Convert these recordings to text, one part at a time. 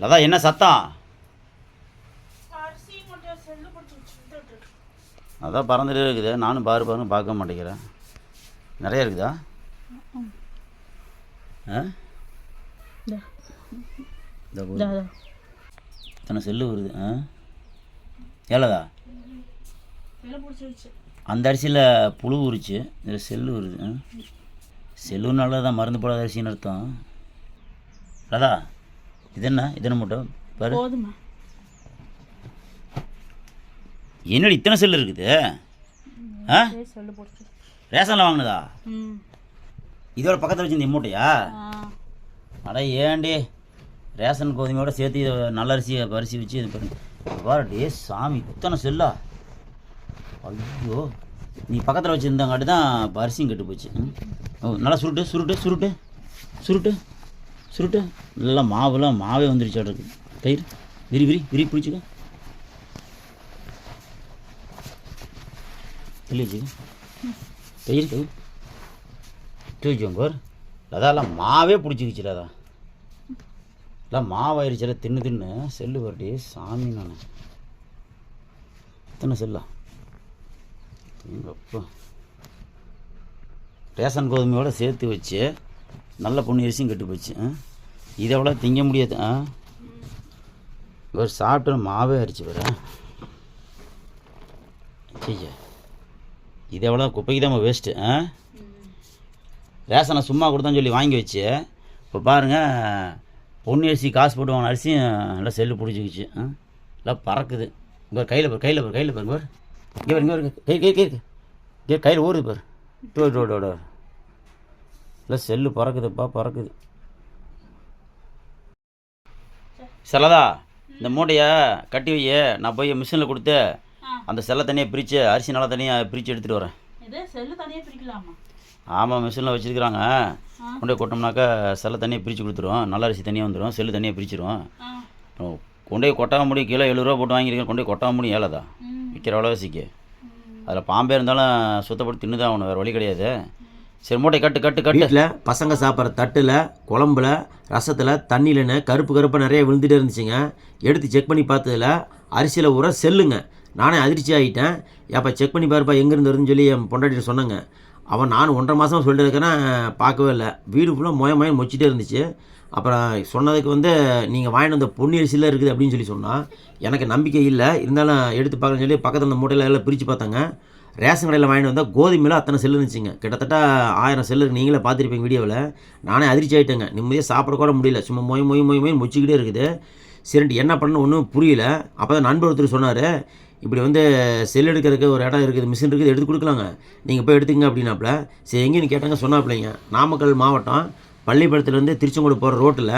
லதா என்ன சத்தம்? அதான் பறந்துட்டே இருக்குது. நானும் பாரு பாருன்னு பார்க்க மாட்டேங்கிறேன். நிறைய இருக்குதா. இத்தனை செல்லு வருது ஆ? வச்சு. அந்த அரிசியில் புழு உரிச்சு இதில் செல்லு வருது ஆ? செல்லு நல்லதான் மருந்து போடாத அரிசின்னு அர்த்தம். லதா இது என்ன இது என்ன மூட்டை? பாரு. போதுமா என்னடி இத்தனை செல்லு இருக்குது? ஆ? செல்லு ரேஷனில் வாங்கினதா? இதோட பக்கத்தில் வச்சு இந்த மூட்டையா அட ஏண்டி? ரேஷன் கோதுமையோட சேர்த்து இதை நல்ல அரிசி அரிசி வச்சு இது பண்ணி பாருடி சாமி இத்தனை செல்லா? ஐயோ. நீ பக்கத்தில் வச்சுருந்தாங்காட்டி தான் இப்ப அரிசியும் கெட்டு போச்சு நல்லா சுருட்டு சுருட்டு சுருட்டு சுருட்டு. சுருட்டு நல்லா மாவுலாம் மாவே வந்துருச்சு இருக்கு தயிர் விரி விரி விரி பிடிச்சிக்க. தள்ளி வச்சுக்க. தயிர் தயிர் தூக்கிக்கோங்க அதெல்லாம் மாவே பிடிச்சிக்கிச்சு அதான். எல்லாம் மாவாயிருச்சுல தின்னு தின்னு. செல்லு வரட்டி சாமி நான். எத்தனை செல்லா? எங்கப்பா? ரேஷன் கோதுமையோட சேர்த்து வச்சு நல்ல பொண்ணு அரிசியும் கெட்டு போச்சு இதை எவ்வளோ திங்க முடியாது ஆ? ஒரு சாப்பிட்டு மாவே அரிச்சு வர இதை இது எவ்வளோ குப்பைக்கு தான் வேஸ்ட்டு ஆ? ரேஷனை சும்மா கொடுத்தான்னு சொல்லி வாங்கி வச்சு இப்போ பாருங்கள் பொன்னி அரிசி காசு போட்டு வாங்கின அரிசியும் நல்லா செல்லு பிடிச்சிக்கிச்சு ஆ? நல்லா பறக்குது. இங்கே கையில் பாரு கையில் பாரு கையில் பாரு பாரு இங்கே பாரு இங்கே கை கை கை கையில் ஊறுது பாரு. டோ டோ டோ டோ இல்லை செல்லு பறக்குதுப்பா பறக்குது. செல்லதா இந்த மூட்டையை கட்டி வைய நான் போய் மிஷினில் கொடுத்து. அந்த செல்லை தனியாக பிரித்து அரிசி நல்லா தனியாக பிரித்து எடுத்துகிட்டு வரேன். ஆமாம் மிஷினில் வச்சுருக்குறாங்க. கொண்டு கொட்டோம்னாக்கா செல்லை தனியாக பிரித்து கொடுத்துருவோம் நல்ல அரிசி தனியாக வந்துடும் செல்லு தனியாக பிரிச்சிரும். ஆ. கொண்டு போய் கொட்டாம முடியும் கிலோ எழுபது ரூபா போட்டு வாங்கியிருக்கேன். கொண்டு போய் கொட்டாம முடியும் ஏலதா ம். விற்கிற விலைவாசிக்கு அதில் பாம்பே இருந்தாலும் சுத்தப்படுத்தி தின்னு தான் ஆகணும் வேறு வழி கிடையாது. சரி மூட்டை கட்டு கட்டு கட்டு. வீட்டில் பசங்க சாப்பிட்ற தட்டில் குழம்புல ரசத்தில் தண்ணியிலன்னு கருப்பு கருப்பாக நிறைய விழுந்துகிட்டே இருந்துச்சுங்க. எடுத்து செக் பண்ணி பார்த்ததுல அரிசியில் ஊற செல்லுங்க. நானே அதிர்ச்சி ஆகிட்டேன் ஏப்பா செக் பண்ணி பாருப்பா எங்கேருந்து வருதுன்னு சொல்லி என் பொண்டாட்டிட்டு சொன்னாங்க. அவன் நான் ஒன்றரை மாதம் சொல்லிட்டு இருக்கேன்னா பார்க்கவே இல்லை. வீடு ஃபுல்லாக மொய மொயம் மொச்சிட்டே இருந்துச்சு. அப்புறம் சொன்னதுக்கு வந்து நீங்கள் வாங்கிட்டு வந்த பொன்னி அரிசியில் இருக்குது அப்படின்னு சொல்லி சொன்னால் எனக்கு நம்பிக்கை இல்லை. இருந்தாலும் எடுத்து பார்க்கணும்னு சொல்லி பக்கத்தில் அந்த மூட்டையில் எல்லாம் பிரித்து பார்த்தாங்க. ரேஷன் கடையில் வாங்கிட்டு வந்தால் கோதுமையில் அத்தனை செல்லு இருந்துச்சுங்க. கிட்டத்தட்ட ஆயிரம் செல்லு நீங்களே பார்த்துருப்பீங்க வீடியோவில். நானே அதிர்ச்சி ஆகிட்டேங்க நிம்மதியாக சாப்பிட கூட முடியல. சும்மா மொய் மொய் மொய் மொய் முச்சிக்கிட்டே இருக்குது. சரின்ட்டு என்ன பண்ணணும் ஒன்றும் புரியல. அப்போ தான் நண்பர் ஒருத்தர் சொன்னார். இப்படி வந்து செல் எடுக்கிறதுக்கு ஒரு இடம் இருக்குது மிஷின் இருக்குது எடுத்து கொடுக்கலாங்க. நீங்கள் போய் எடுத்துங்க அப்படின்னாப்புல. சரி எங்கேன்னு கேட்டாங்க சொன்னாப்புலைங்க. நாமக்கல் மாவட்டம் பள்ளிப்படத்துலேருந்து திருச்செங்கோடு போகிற ரோட்டில்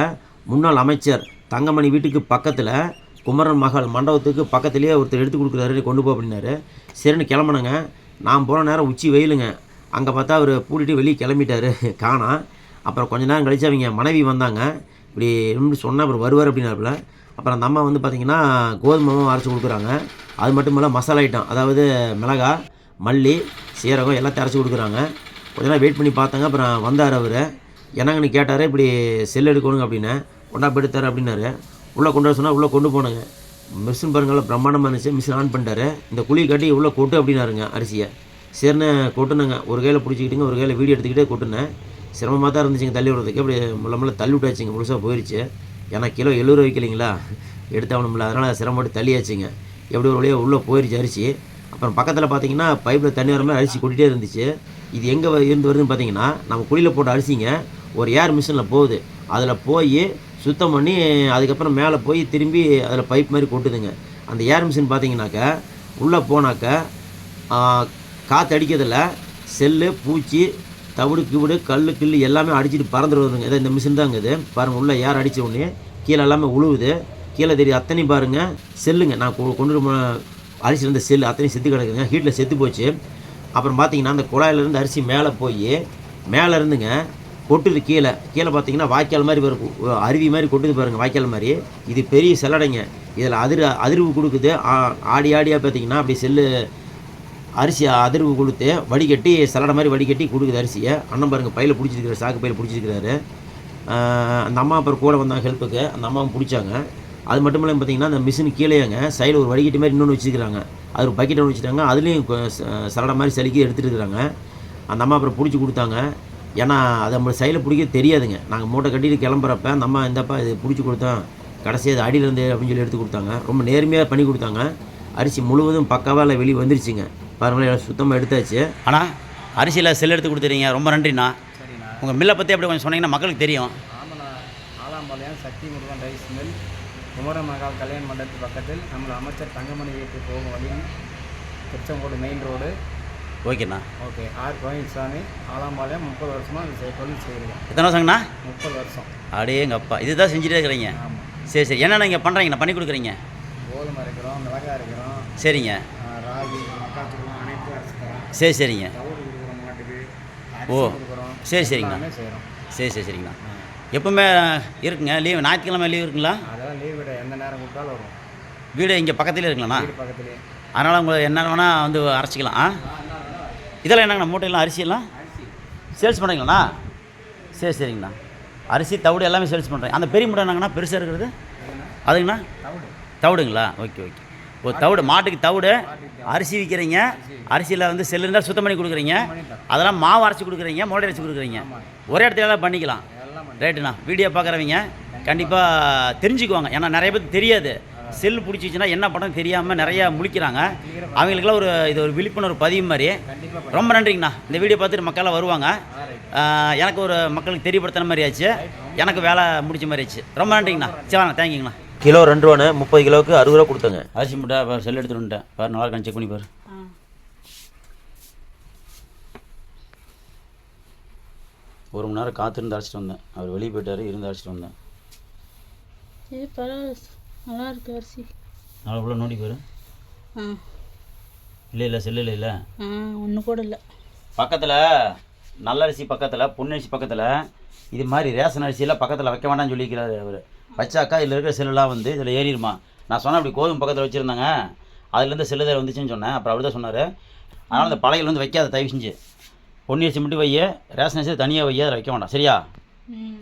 முன்னாள் அமைச்சர் தங்கமணி வீட்டுக்கு பக்கத்தில் குமரன் மகள் மண்டபத்துக்கு பக்கத்துலேயே ஒருத்தர் எடுத்து கொடுக்குறாரு கொண்டு போ அப்படின்னாரு. சரின்னு கிளம்புனங்க. நான் போன நேரம் உச்சி வெயிலுங்க. அங்கே பார்த்தா அவர் பூட்டிட்டு வெளியே கிளம்பிட்டாரு காணா. அப்புறம் கொஞ்ச நேரம் கழிச்சு அவங்க மனைவி வந்தாங்க. இப்படி ரெண்டு சொன்னால் அப்புறம் வருவார் அப்படின்னாப்புல. அப்புறம் அந்த அம்மா வந்து பார்த்திங்கன்னா கோதுமை அரைச்சி கொடுக்குறாங்க. அது மட்டும் இல்லை மசாலா ஐட்டம் அதாவது மிளகா மல்லி சீரகம் எல்லாத்தையும் அரைச்சி கொடுக்குறாங்க. கொஞ்ச நேரம் வெயிட் பண்ணி பார்த்தாங்க அப்புறம் வந்தார் அவர். என்னங்கன்னு கேட்டார் இப்படி செல் எடுக்கணுங்க அப்படின்னு. கொண்டா போயிட்டு எடுத்தார் அப்படின்னாரு. உள்ளே கொண்டு வர சொன்னால் உள்ளே கொண்டு போனாங்க. மிஷின் பாருங்கள பிரம்மாண்டமாக இருந்துச்சு. மிஷின் ஆன் பண்ணிட்டாரு. இந்த குழியை கட்டி உள்ளே கொட்டு அப்படின்னாருங்க அரிசியை. சரின்னு கொட்டுனாங்க. ஒரு கையில் பிடிச்சிக்கிட்டுங்க ஒரு கையில் வீடியோ எடுத்துக்கிட்டே கொட்டுனேன். சிரமமாக தான் இருந்துச்சுங்க தள்ளி விடுறதுக்கு. அப்படி முள்ள முள்ள தள்ளி விட்டாச்சுங்க முழுசாக போயிடுச்சு ஏன்னா கிலோ எழுபது வைக்கலைங்களா? எடுத்தாகணும்ல அதனால் சிரமப்பட்டு தள்ளியாச்சுங்க. எப்படி ஒரு வழியாக உள்ளே போயிடுச்சு அரிசி. அப்புறம் பக்கத்தில் பார்த்தீங்கன்னா பைப்பில் தண்ணி வர மாதிரி அரிசி கொட்டிகிட்டே இருந்துச்சு. இது எங்கே இருந்து வருதுன்னு பார்த்தீங்கன்னா நம்ம குழியில் போட்ட அரிசிங்க ஒரு ஏர் மிஷினில் போகுது. அதில் போய் சுத்தம் பண்ணி அதுக்கப்புறம் மேலே போய் திரும்பி அதில் பைப் மாதிரி கொட்டுதுங்க. அந்த ஏர் மிஷின் பார்த்தீங்கன்னாக்கா உள்ளே போனாக்கா காற்று அடிக்கிறதில்ல. செல்லு பூச்சி தவிடு கிவிடு கல் கில்லு எல்லாமே அடிச்சிட்டு பறந்துட்டு வருதுங்க. இதை இந்த மிஷின் தாங்க இது. பாருங்கள் உள்ளே ஏர் அடித்த உடனே கீழே எல்லாமே உழுவுது. கீழே தெரியும் அத்தனையும் பாருங்கள் செல்லுங்க. நான் கொ- கொண்டு அரிசியில் இருந்த செல்லு அத்தனையும் செத்து கிடக்குங்க ஹீட்டில் செத்து போச்சு. அப்புறம் பார்த்தீங்கன்னா அந்த குழாயிலேருந்து அரிசி மேலே போய் மேலே இருந்துங்க கொட்டுது கீழே. கீழே பார்த்தீங்கன்னா வாய்க்கால் மாதிரி வரும். அருவி மாதிரி கொட்டுது பாருங்கள் வாய்க்கால் மாதிரி. இது பெரிய செல்லடைங்க இதில் அதிர் அதிர்வு கொடுக்குது. ஆ- ஆடி ஆடியாக பார்த்தீங்கன்னா அப்படி செல்லு அரிசி அதிர்வு கொடுத்து வடிகட்டி சலடை மாதிரி வடிகட்டி கொடுக்குது அரிசியை. அண்ணன் பாருங்க பையில் பிடிச்சிருக்கிறாரு சாக்கு பையில் பிடிச்சிருக்கிறாரு. அந்த அம்மா அப்புறம் கூட வந்தாங்க ஹெல்ப்புக்கு. அந்த அம்மாவும் பிடிச்சாங்க. அது மட்டும் இல்லாமல் பார்த்தீங்கன்னா அந்த மிஷின் கீழேங்க. சைடில் ஒரு வடிகட்டி மாதிரி இன்னொன்று வச்சுருக்காங்க அது ஒரு பக்கெட் ஒன்று வச்சுட்டாங்க அதுலேயும் ச- சலடை மாதிரி சலுக்கி எடுத்துகிட்டு இருக்கிறாங்க. அந்த அம்மா அப்புறம் பிடிச்சி கொடுத்தாங்க. ஏன்னா அது நம்ம சைடில் பிடிக்க தெரியாதுங்க. நாங்கள் மூட்டை கட்டிட்டு கிளம்புறப்ப அந்த அம்மா இந்தப்பா இது பிடிச்சி கொடுத்தோம் கடைசி அது அடியிலேருந்து அப்படின்னு சொல்லி எடுத்து கொடுத்தாங்க. ரொம்ப நேர்மையாக பண்ணி கொடுத்தாங்க. அரிசி முழுவதும் பக்காவாக இல்லை வெளியே வந்துருச்சுங்க. பாருங்களேன் சுத்தமாக எடுத்தாச்சு. அண்ணா அரிசியில் செல் எடுத்து கொடுத்துறீங்க ரொம்ப நன்றிண்ணா. சரிண்ணா. உங்கள் மில்லை பற்றி அப்படி கொஞ்சம் சொன்னீங்கன்னா மக்களுக்கு தெரியும். ஆலாம்பாளையம் சக்தி முருகன் ரைஸ் மில் குமர மகால் கல்யாண மண்டபத்து பக்கத்தில் நம்ம அமைச்சர் தங்கமணி வீட்டு போகும் வழியில் திருச்செங்கோடு மெயின் ரோடு. ஓகேண்ணா. ஓகே ஆர் கோவிந்தசாமி ஆலாம்பாளையம் முப்பது வருஷமாக இந்த தொழில் செய்கிறேன் எத்தனை வருஷங்கண்ணா? முப்பது வருஷம். அடே எங்கள் அப்பா இதுதான் செஞ்சுட்டே இருக்கிறீங்க? ஆமாம் சரி சரி. என்னென்ன இங்கே பண்ணுறீங்கண்ணா பண்ணி கொடுக்குறீங்க? கோதுமை அரைக்கிறோம் மிளகாய் அரைக்கிறோம். சரிங்க. ராகி மக்காச்சோளம் அரைச்சிக்கிறோம். சரி சரிங்க. தவிடு கொடுக்குறோம் மாட்டுக்கு ஓ. அரிசி கொடுக்குறோம். சரி சரிங்கண்ணா. எல்லாமே செய்கிறோம் சரி சரி சரிங்கண்ணா. எப்பவுமே இருக்குங்க? லீவ் ஞாயிற்றுக்கிழமை லீவ் இருக்குங்களா? அதெல்லாம் லீவ் விட எந்த நேரம் கூப்பிட்டாலும் வரும். வீடு இங்கே பக்கத்துலேயே இருக்குங்களாண்ணா? வீடு பக்கத்துலேயே அதனால் உங்களை என்ன வேணால் வந்து அரைச்சிக்கலாம். ஆ இதெல்லாம் என்னங்கண்ணா மூட்டையெல்லாம் அரிசியெல்லாம்? சேல்ஸ் பண்ணுறீங்களாண்ணா சரி சரிங்கண்ணா. அரிசி தவிடு எல்லாமே சேல்ஸ் பண்ணுறேன் அந்த பெரிய மூட்டை என்னங்கண்ணா பெருசாக இருக்கிறது? அதுங்கண்ணா? தவிடு. தவிடுங்களா? Okay okay. ஒரு தவிடு மாட்டுக்கு தவிடு அரிசி விற்கிறீங்க அரிசியில் வந்து சிலிண்டர் சுத்தம் பண்ணி கொடுக்குறீங்க. அதெல்லாம் மாவு அரைச்சி கொடுக்குறீங்க மோட்டை அரைச்சி கொடுக்குறீங்க. ஒரே இடத்துல எல்லாம் பண்ணிக்கலாம். ரைட்டுண்ணா வீடியோ பார்க்குறவங்க கண்டிப்பாக தெரிஞ்சுக்குவாங்க. ஏன்னா நிறைய பேருக்கு தெரியாது. செல் பிடிச்சிச்சின்னா என்ன படம் தெரியாமல் நிறையா முழிக்கிறாங்க. அவங்களுக்கெல்லாம் ஒரு இது ஒரு விழிப்புணர்வு பதிவு மாதிரி. ரொம்ப நன்றிங்கண்ணா. இந்த வீடியோ பார்த்துட்டு மக்கள்லாம் வருவாங்க. எனக்கு ஒரு மக்களுக்கு தெரியப்படுத்தின மாதிரி ஆச்சு. எனக்கு வேலை முடிச்ச மாதிரி ஆச்சு. ரொம்ப நன்றிங்கண்ணா. சரிண்ணா தேங்க்யூங்கண்ணா. கிலோ ரெண்டு ரூபான்னு முப்பது கிலோவுக்கு அறுபது ரூபா கொடுத்தங்க. அரிசி முட்டை செல் எடுத்துட்டு வந்துட்டேன். பாரு நல்லா இருக்கான்னு செக் பண்ணி பாரு. ஒரு மணி நேரம் காத்திருந்து அழைச்சிட்டு வந்தேன். அவர் வெளியே போயிட்டாரு இருந்து அழைச்சிட்டு வந்தேன். நல்லா இருக்கு அரிசி நாளை உள்ள நோண்டி பாரு ஆ. இல்லை இல்லை செல்லில் இல்லை? ஆ ஒன்று கூட இல்லை. பக்கத்தில் நல்ல அரிசி பக்கத்தில் பொன்னரிசி பக்கத்தில் இது மாதிரி ரேஷன் அரிசியெல்லாம் பக்கத்தில் வைக்க வேண்டாம்னு சொல்லிக்கிறாரு அவர். வச்சாக்கா இதில் இருக்கிற செல்லுலாம் வந்து இதில் ஏறிடுமா நான் சொன்னேன் அப்படி கோதுமை பக்கத்தில் வச்சுருந்தாங்க. அதுலேருந்து செல்லுதல் வந்துச்சுன்னு சொன்னேன். அப்புறம் அப்படி தான் சொன்னார். அதனால் அந்த பழையில் வந்து வைக்காத தயவு செஞ்சு. பொன்னி அரிசி மட்டும் வைய ரேஷன் அரிசி தனியாக வைய அதில் வைக்க வேண்டாம். சரியா? ம்.